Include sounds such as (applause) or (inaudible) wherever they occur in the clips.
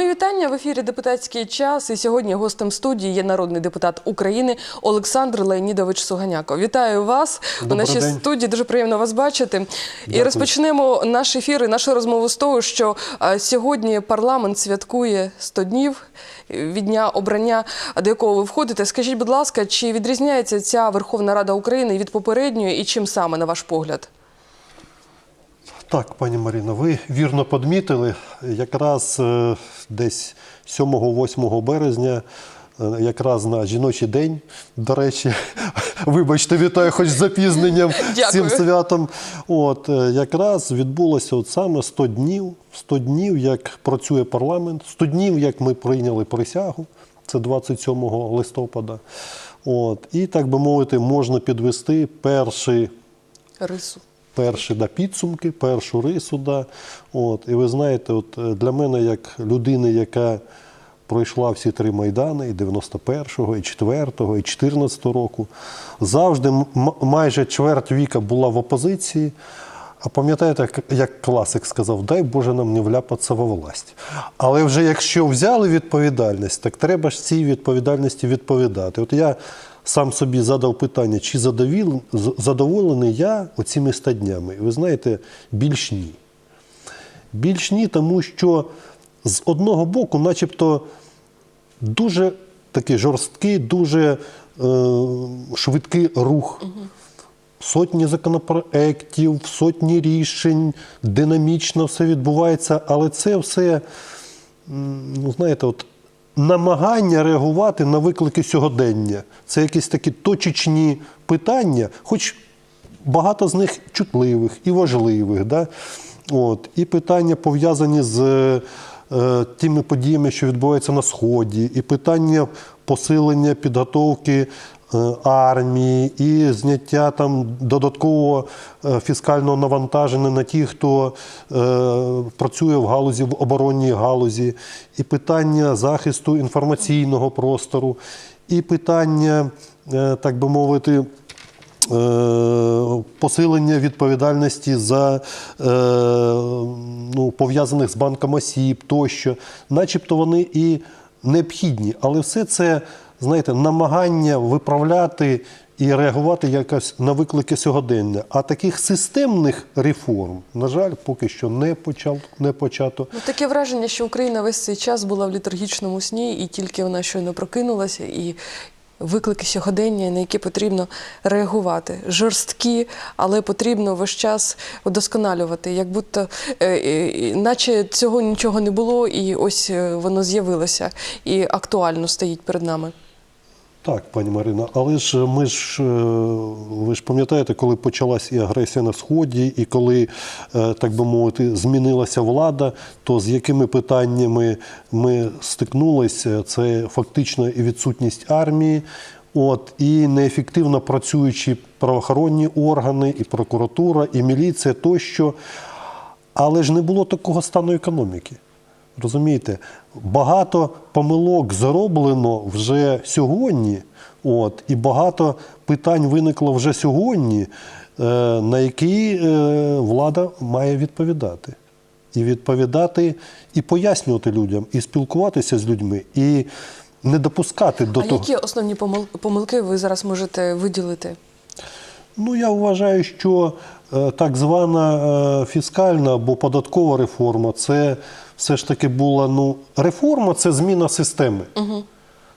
Мої вітання в ефірі Депутатський час. І сьогодні гостем студії є народний депутат України Олександр Леонідович Суганяко. Вітаю вас у Добрий нашій день. студії. Дуже приємно вас бачити. І розпочнемо наш ефір і нашу розмову з того, що сьогодні парламент святкує 100 днів від дня обрання, до якого ви входите. Скажіть, будь ласка, чи відрізняється ця Верховна Рада України від попередньої, і чим саме на ваш погляд? Так, пані Маріно, ви вірно подмітили. Якраз е, десь 7-8 березня, е, якраз на жіночий день, до речі, (laughs) вибачте, вітаю хоч з запізненням (laughs) з цим святом. От, е, якраз відбулося от саме 100 днів, 100 днів, як працює парламент, 100 днів, як ми прийняли присягу, це 27 листопада. От, і, так би мовити, можна підвести перший Рису. Перші да, підсумки, першу рису. Да. От, і ви знаєте, от е, для мене, як людини, яка пройшла всі три майдани, і 91-го, і 4-го, і 14-го року, завжди майже чверть віка була в опозиції. А пам'ятаєте, як класик сказав, дай Боже нам не вляпатися во власть. Але вже якщо взяли відповідальність, так треба ж цій відповідальності відповідати. От я сам собі задав питання, чи задоволений я оціми 100 днями. І ви знаєте, більш ні. Більш ні, тому що з одного боку, начебто, дуже такий жорсткий, дуже е, швидкий рух. Сотні законопроєктів, сотні рішень, динамічно все відбувається, але це все, ну знаєте, от намагання реагувати на виклики сьогодення. Це якісь такі точечні питання, хоч багато з них чутливих і важливих. Да? От. І питання пов'язані з е, тими подіями, що відбуваються на Сході, і питання посилення підготовки армії, і зняття там додаткового е, фіскального навантаження на ті, хто е, працює в галузі, в оборонній галузі, і питання захисту інформаційного простору, і питання, е, так би мовити, е, посилення відповідальності за е, ну, пов'язаних з банком осіб тощо, начебто вони і необхідні, але все це, знаєте, намагання виправляти і реагувати якось на виклики сьогодення. А таких системних реформ, на жаль, поки що не почав не почато. Ну, таке враження, що Україна весь цей час була в літургічному сні, і тільки вона щойно прокинулася, і виклики сьогодення, на які потрібно реагувати. Жорсткі, але потрібно весь час удосконалювати, як будто е, е, наче цього нічого не було, і ось е, воно з'явилося і актуально стоїть перед нами. Так, пані Марина, але ж ми ж е, ви ж пам'ятаєте, коли почалась і агресія на сході, і коли, е, так би мовити, змінилася влада, то з якими питаннями ми стикнулися? Це фактично і відсутність армії, от і неефективно працюючі правоохоронні органи, і прокуратура, і міліція тощо. Але ж не було такого стану економіки. Розумієте, багато помилок зроблено вже сьогодні, от, і багато питань виникло вже сьогодні, е, на які е, влада має відповідати. І відповідати, і пояснювати людям, і спілкуватися з людьми, і не допускати до а того. які основні помилки ви зараз можете виділити? Ну, я вважаю, що е, так звана е, фіскальна або податкова реформа це все ж таки була ну, реформа це зміна системи.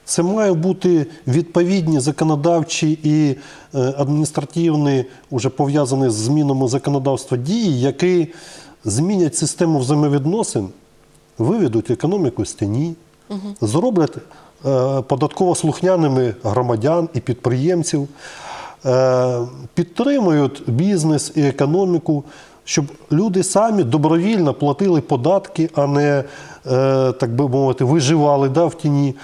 Це мають бути відповідні законодавчі і е, адміністративні, вже пов'язані з змінами законодавства дії, які змінять систему взаємовідносин, виведуть економіку з тіні, зроблять е, податково слухняними громадян і підприємців, е, підтримують бізнес і економіку, щоб люди самі добровільно платили податки, а не, е, так би мовити, виживали да, в тіні.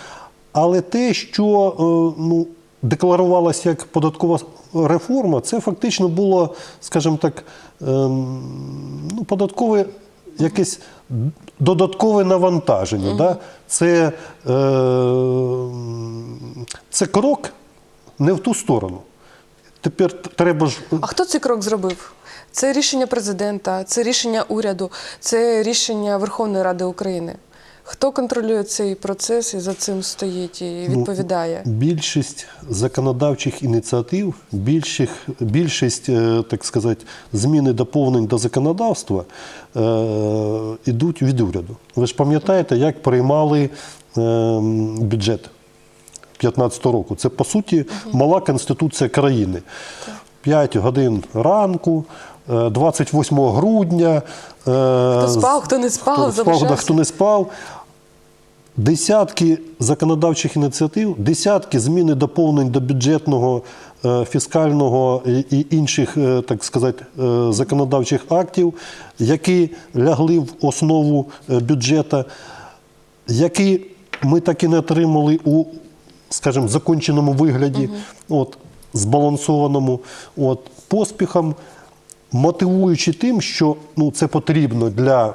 Але те, що е, ну, декларувалося як податкова реформа, це фактично було, скажімо так, ем, ну, податкове якесь додаткове навантаження. Да? Це, е, це крок не в ту сторону. Тепер треба ж А хто цей крок зробив? Це рішення президента, це рішення уряду, це рішення Верховної Ради України. Хто контролює цей процес і за цим стоїть і Ну, відповідає? Більшість законодавчих ініціатив, більших, більшість, е, так сказати, змін і доповнень до законодавства е, ідуть від уряду. Ви ж пам'ятаєте, як приймали е, бюджет 2015 року? Це, по суті, мала конституція країни. 5 годин ранку, 28 грудня. Хто спав, хто не спав, хто спав, да, хто не спав. Десятки законодавчих ініціатив, десятки змін і доповнень до бюджетного, е, фіскального і інших, е, так сказати, е, законодавчих актів, які лягли в основу е, бюджета, які ми так і не отримали у, скажімо, законченому вигляді, от, збалансованому, от, поспіхом, мотивуючи тим, що ну, це потрібно для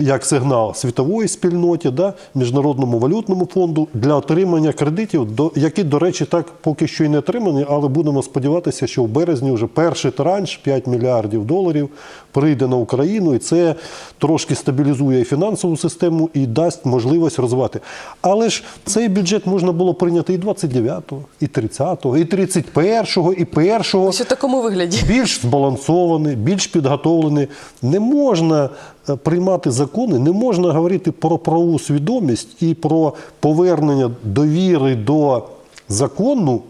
як сигнал світової спільноті, да, Міжнародному валютному фонду для отримання кредитів, до, які, до речі, так поки що і не отримані, але будемо сподіватися, що в березні вже перший транш 5 мільярдів доларів прийде на Україну, і це трошки стабілізує фінансову систему і дасть можливість розвивати. Але ж цей бюджет можна було прийняти і 29-го, і 30-го, і 31-го, і 1-го Ось у такому вигляді. більш збалансований, більш підготовлений. Не можна приймати закони, не можна говорити про правову свідомість і про повернення довіри до закону,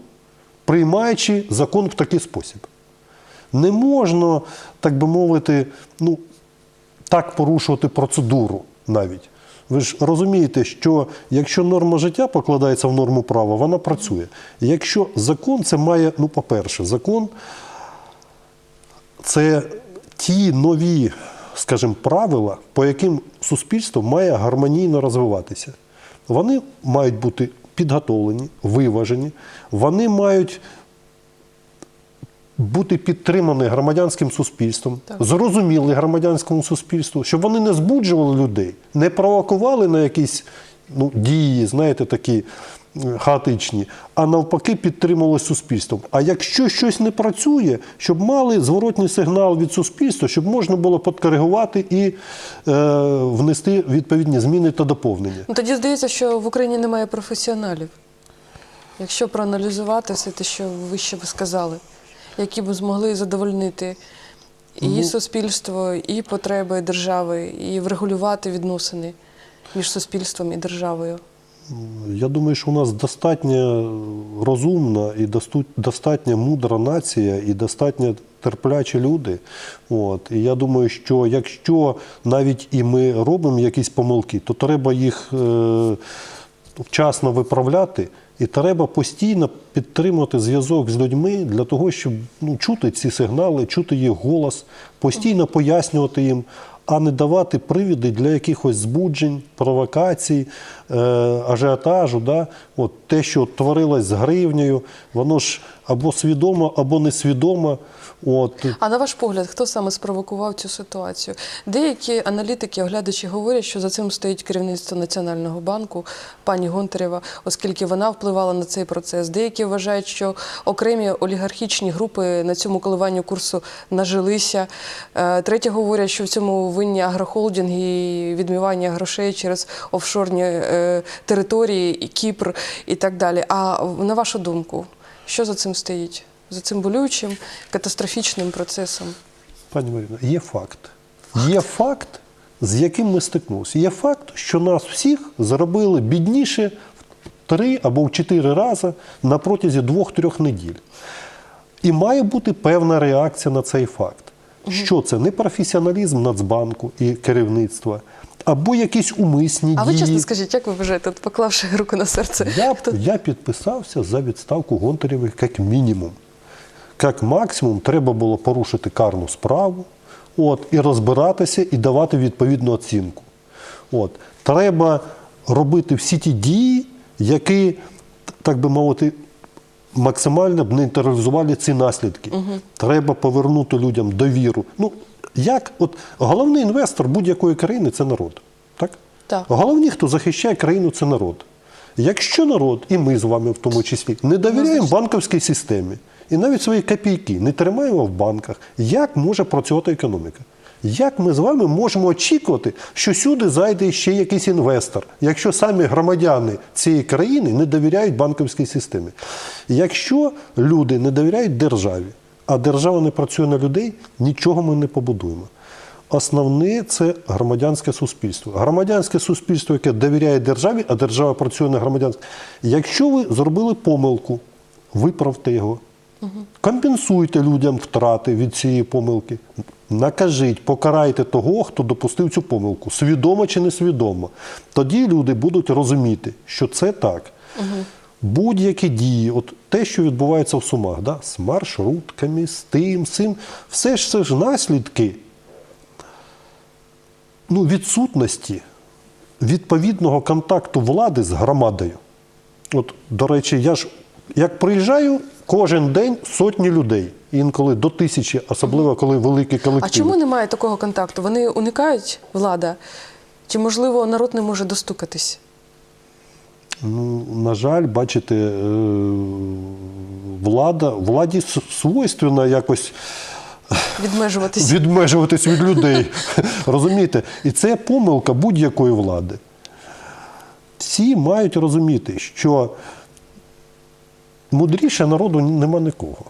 приймаючи закон в такий спосіб. Не можна, так би мовити, ну, так порушувати процедуру навіть. Ви ж розумієте, що якщо норма життя покладається в норму права, вона працює. Якщо закон це має, ну, по-перше, закон це ті нові, скажімо, правила, по яким суспільство має гармонійно розвиватися. Вони мають бути підготовлені, виважені, вони мають бути підтримані громадянським суспільством, Так. зрозуміли громадянському суспільству, щоб вони не збуджували людей, не провокували на якісь ну, дії, знаєте, такі е, хаотичні, а навпаки підтримували суспільством. А якщо щось не працює, щоб мали зворотній сигнал від суспільства, щоб можна було підкоригувати і е, внести відповідні зміни та доповнення. Ну, тоді здається, що в Україні немає професіоналів. Якщо проаналізувати все те, що ви ще ви сказали, які б змогли задовольнити і Ну. суспільство, і потреби держави, і врегулювати відносини між суспільством і державою. Я думаю, що у нас достатньо розумна і достатньо мудра нація і достатньо терплячі люди. От. І я думаю, що якщо навіть і ми робимо якісь помилки, то треба їх е, вчасно виправляти. І треба постійно підтримувати зв'язок з людьми для того, щоб ну, чути ці сигнали, чути їх голос, постійно пояснювати їм, а не давати привіди для якихось збуджень, провокацій, е, ажіотажу. Те, що творилось з гривнею, воно ж або свідомо, або несвідомо. От. А на ваш погляд, хто саме спровокував цю ситуацію? Деякі аналітики, оглядачі говорять, що за цим стоїть керівництво Національного банку, пані Гонтарєва, оскільки вона впливала на цей процес. Деякі вважають, що окремі олігархічні групи на цьому коливанню курсу нажилися. Е, Треті говорять, що в цьому винні агрохолдинги і відмивання грошей через офшорні е, території, і Кіпр і так далі. А на вашу думку, що за цим стоїть? За цим болючим катастрофічним процесом. Пані Маріна, є факт. Є факт, з яким ми стикнулися. Є факт, що нас всіх зробили бідніше в три або в чотири рази на протязі двох-трьох неділь. І має бути певна реакція на цей факт. Що це не професіоналізм Нацбанку і керівництва, або якісь умисні А ви чесно скажіть, як ви вважаєте, поклавши руку на серце? Я, хто- я підписався за відставку Гонтарєвої як мінімум. Як максимум, треба було порушити карну справу, от, і розбиратися, і давати відповідну оцінку. От. Треба робити всі ті дії, які, так би мовити, максимально б нейтралізували ці наслідки. Треба повернути людям довіру. Ну, як, от, головний інвестор будь-якої країни це народ. Так? Так. Головні, хто захищає країну, це народ. Якщо народ, і ми з вами в тому числі, не довіряємо банківській системі і навіть свої копійки не тримаємо в банках, як може працювати економіка? Як ми з вами можемо очікувати, що сюди зайде ще якийсь інвестор, якщо самі громадяни цієї країни не довіряють банківській системі? Якщо люди не довіряють державі, а держава не працює на людей, нічого ми не побудуємо. Основне це громадянське суспільство. Громадянське суспільство, яке довіряє державі, а держава працює на громадянське. Якщо ви зробили помилку, виправте його. Компенсуйте людям втрати від цієї помилки. Накажіть, покарайте того, хто допустив цю помилку, свідомо чи несвідомо. Тоді люди будуть розуміти, що це так. Будь-які дії, от те, що відбувається в Сумах, да, з маршрутками, з тим, з цим, все ж це ж наслідки ну, відсутності відповідного контакту влади з громадою. От, до речі, я ж як приїжджаю, кожен день сотні людей, інколи до тисячі, особливо коли великі колективи. А чому немає такого контакту? Вони уникають влада? Чи можливо народ не може достукатись? Ну, на жаль, бачите, е, влада, владі свойственно якось Відмежуватись? відмежуватись від людей. Розумієте? І це помилка будь-якої влади. Всі мають розуміти, що мудріше народу нема нікого.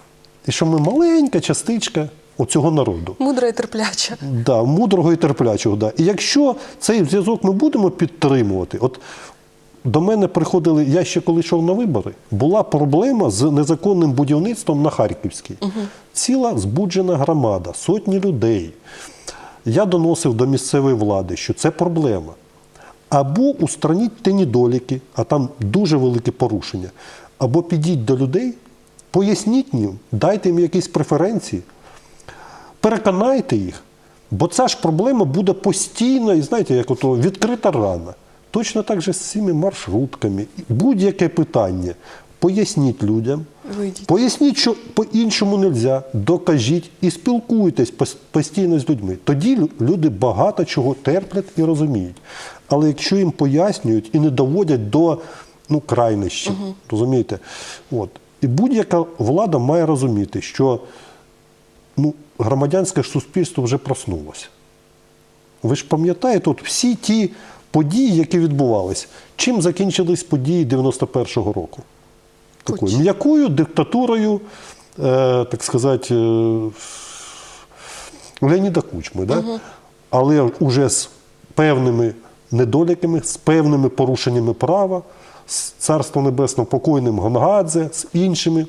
І що ми маленька частичка оцього народу. Мудра і терпляча. Да, мудрого і терплячого. Да. І якщо цей зв'язок ми будемо підтримувати, от до мене приходили, я ще коли йшов на вибори, була проблема з незаконним будівництвом на Харківській. Ціла збуджена громада, сотні людей. Я доносив до місцевої влади, що це проблема. Або устраніть ті недоліки, а там дуже велике порушення. Або підіть до людей, поясніть їм, дайте їм якісь преференції, переконайте їх. Бо ця ж проблема буде постійно, і знаєте, як ото відкрита рана. Точно так же з цими маршрутками. Будь-яке питання. Поясніть людям, Вийдіть. поясніть, що по-іншому не можна, докажіть і спілкуйтесь постійно з людьми. Тоді люди багато чого терплять і розуміють. Але якщо їм пояснюють і не доводять до ну, крайнощів, розумієте? От. І будь-яка влада має розуміти, що ну, громадянське суспільство вже проснулося. Ви ж пам'ятаєте, от всі ті події, які відбувалися, чим закінчились події 91-го року? Такою м'якою диктатурою, е, так сказати, е, Леоніда Кучми. Да? Але вже з певними недоліками, з певними порушеннями права, з царство небесно покойним Гонгадзе, з іншими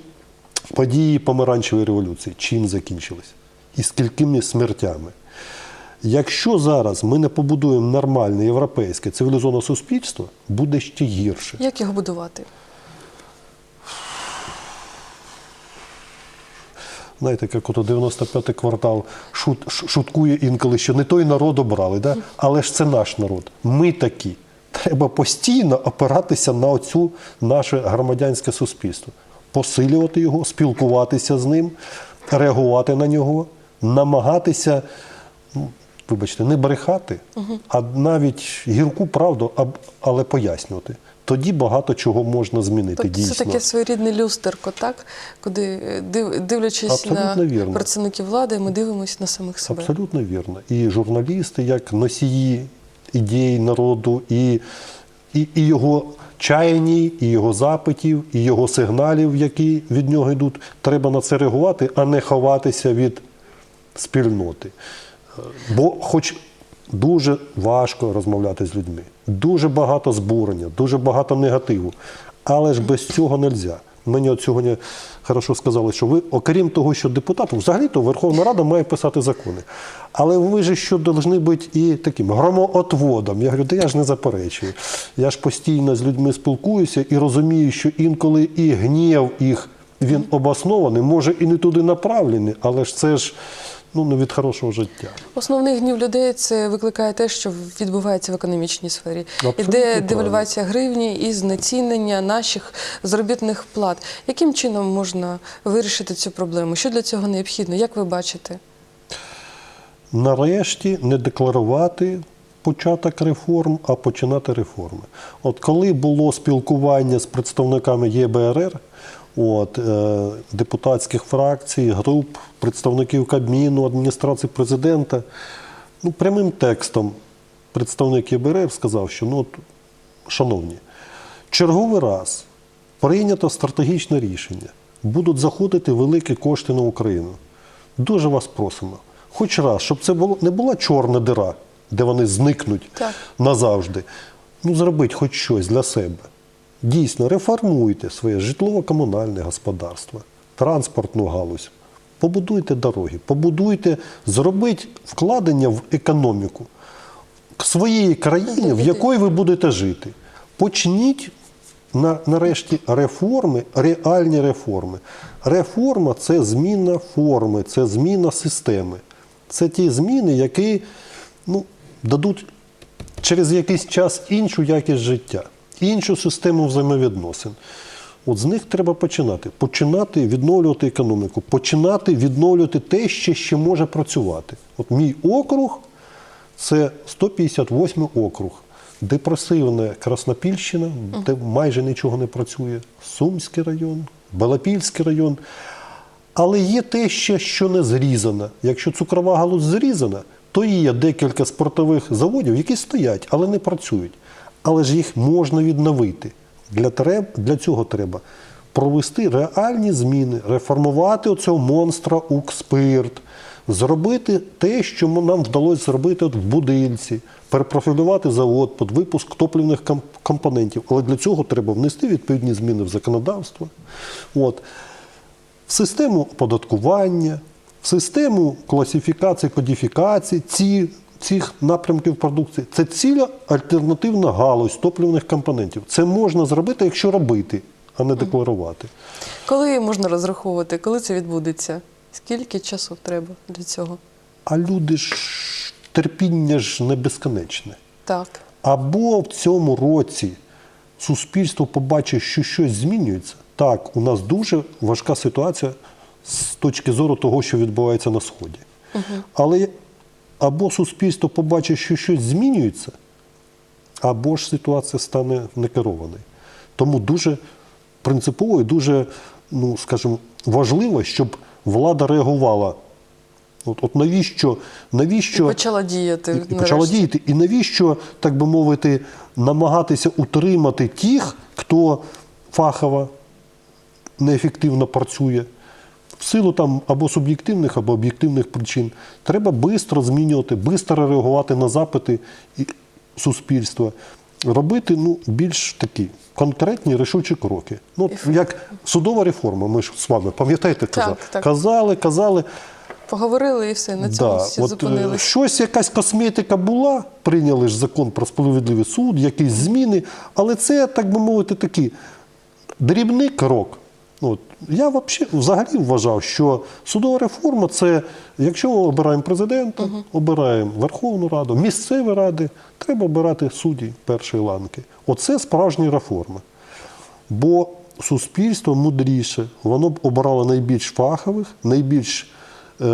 події помаранчевої революції. Чим закінчились? І скількими смертями? Якщо зараз ми не побудуємо нормальне європейське цивілізоване суспільство, буде ще гірше. Як його будувати? Знаєте, як ото 95-й квартал шут, шуткує інколи, що не той народ обрали, да? але ж це наш народ. Ми такі. Треба постійно опиратися на оцю наше громадянське суспільство, посилювати його, спілкуватися з ним, реагувати на нього, намагатися, ну, вибачте, не брехати, а навіть гірку правду, але пояснювати. Тоді багато чого можна змінити. Тобто дійсно. це таке своєрідне люстерко, так? Куди е, дивлячись Абсолютно на вірно. працівників влади, ми дивимося на самих себе. Абсолютно вірно. І журналісти, як носії ідей народу, і, і, і його чаяній, і його запитів, і його сигналів, які від нього йдуть, треба на це реагувати, а не ховатися від спільноти. Бо, хоч дуже важко розмовляти з людьми, дуже багато збурення, дуже багато негативу, але ж без цього не можна. Мені от сьогодні хорошо сказали, що ви, окрім того, що депутат, взагалі-то Верховна Рада має писати закони. Але ви ж що повинні бути і таким громоотводом. Я говорю, да я ж не заперечую. Я ж постійно з людьми спілкуюся і розумію, що інколи і гнів їх він обоснований, може і не туди направлений, але ж це ж ну, не від хорошого життя. Основний гнів людей це викликає те, що відбувається в економічній сфері. Абсолютно Іде девальвація гривні і знецінення наших заробітних плат. Яким чином можна вирішити цю проблему? Що для цього необхідно? Як ви бачите? нарешті не декларувати початок реформ, а починати реформи. От коли було спілкування з представниками ЄБРР, от, е, депутатських фракцій, груп, представників Кабміну, адміністрації президента, ну, прямим текстом представник ЄБРР сказав, що ну, от, шановні, черговий раз прийнято стратегічне рішення. Будуть заходити великі кошти на Україну. Дуже вас просимо. Хоч раз, щоб це було, не була чорна дира, де вони зникнуть Так. назавжди. Ну, зробіть хоч щось для себе. Дійсно, реформуйте своє житлово-комунальне господарство, транспортну галузь. Побудуйте дороги, побудуйте, зробіть вкладення в економіку своєї країни, в якої ви будете жити. Почніть нарешті реформи, реальні реформи. Реформа це зміна форми, це зміна системи. Це ті зміни, які ну, дадуть через якийсь час іншу якість життя, іншу систему взаємовідносин. От з них треба починати. Починати відновлювати економіку, починати відновлювати те, що ще може працювати. От мій округ це 158 округ. Депресивна Краснопільщина, де майже нічого не працює, Сумський район, Балапільський район. Але є те ще, що не зрізано. Якщо цукрова галузь зрізана, то є декілька спортових заводів, які стоять, але не працюють. Але ж їх можна відновити. Для, треб, для цього треба провести реальні зміни, реформувати оцього монстра Укрспирт, зробити те, що нам вдалося зробити от в Будильці, перепрофілювати завод під випуск топливних компонентів. Але для цього треба внести відповідні зміни в законодавство. От в систему оподаткування, в систему класифікації, кодифікації ці, цих напрямків продукції. Це ціла альтернативна галузь топливних компонентів. Це можна зробити, якщо робити, а не декларувати. Коли можна розраховувати, коли це відбудеться? Скільки часу треба для цього? А люди ж терпіння ж не безконечне. Так. Або в цьому році суспільство побачить, що щось змінюється. Так, у нас дуже важка ситуація з точки зору того, що відбувається на Сході. Але або суспільство побачить, що щось змінюється, або ж ситуація стане некерованою. Тому дуже принципово і дуже, ну, скажімо, важливо, щоб влада реагувала. От, от навіщо, навіщо Почала діяти. і, і почала діяти. І навіщо, так би мовити, намагатися утримати тих, хто фахово неефективно працює, в силу там або суб'єктивних, або об'єктивних причин. Треба швидко змінювати, швидко реагувати на запити суспільства, робити ну, більш такі конкретні рішучі кроки. Ну, як судова реформа, ми ж з вами пам'ятаєте, казали, так. казали, казали. Поговорили і все, на цьому всі от, е, зупинились. щось, якась косметика була, прийняли ж закон про справедливий суд, якісь зміни, але це, так би мовити, такий дрібний крок. От. Я вообще, взагалі вважав, що судова реформа це, якщо ми обираємо президента, обираємо Верховну Раду, місцеві ради, треба обирати судді першої ланки. Оце справжні реформи. Бо суспільство мудріше, воно б обирало найбільш фахових, найбільш е,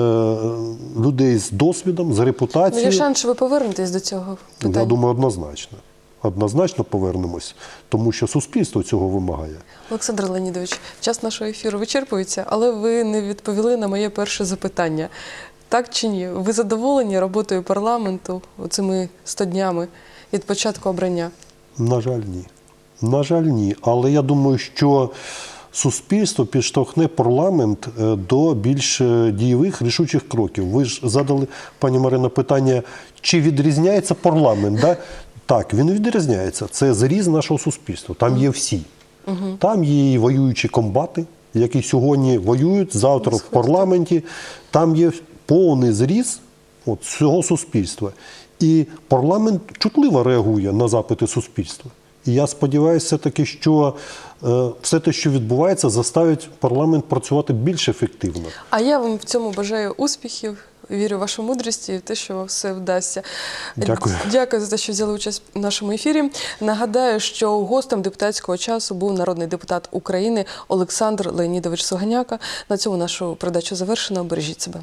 людей з досвідом, з Ну, репутацією. є шанс, що ви повернетесь до цього питання. Я думаю, однозначно. Однозначно повернемось, тому що суспільство цього вимагає. Олександр Леонідович, час нашого ефіру вичерпується, але ви не відповіли на моє перше запитання. Так чи ні? Ви задоволені роботою парламенту цими 100 днями від початку обрання? На жаль, ні. На жаль, ні. Але я думаю, що суспільство підштовхне парламент е, до більш е, дієвих рішучих кроків. Ви ж задали, пані Марина, питання, чи відрізняється парламент? Да? Так, він відрізняється. Це зріз нашого суспільства. Там є всі. Там є і воюючі комбати, які сьогодні воюють, завтра в парламенті. Там є повний зріз от, цього суспільства. І парламент чутливо реагує на запити суспільства. І я сподіваюся, таки, що е, все те, що відбувається, заставить парламент працювати більш ефективно. А я вам в цьому бажаю успіхів. Вірю в вашу мудрість і в те, що все вдасться. Дякую. Дякую за те, що взяли участь в нашому ефірі. Нагадаю, що гостем депутатського часу був народний депутат України Олександр Леонідович Суганяка. На цьому нашу передачу завершено. Бережіть себе.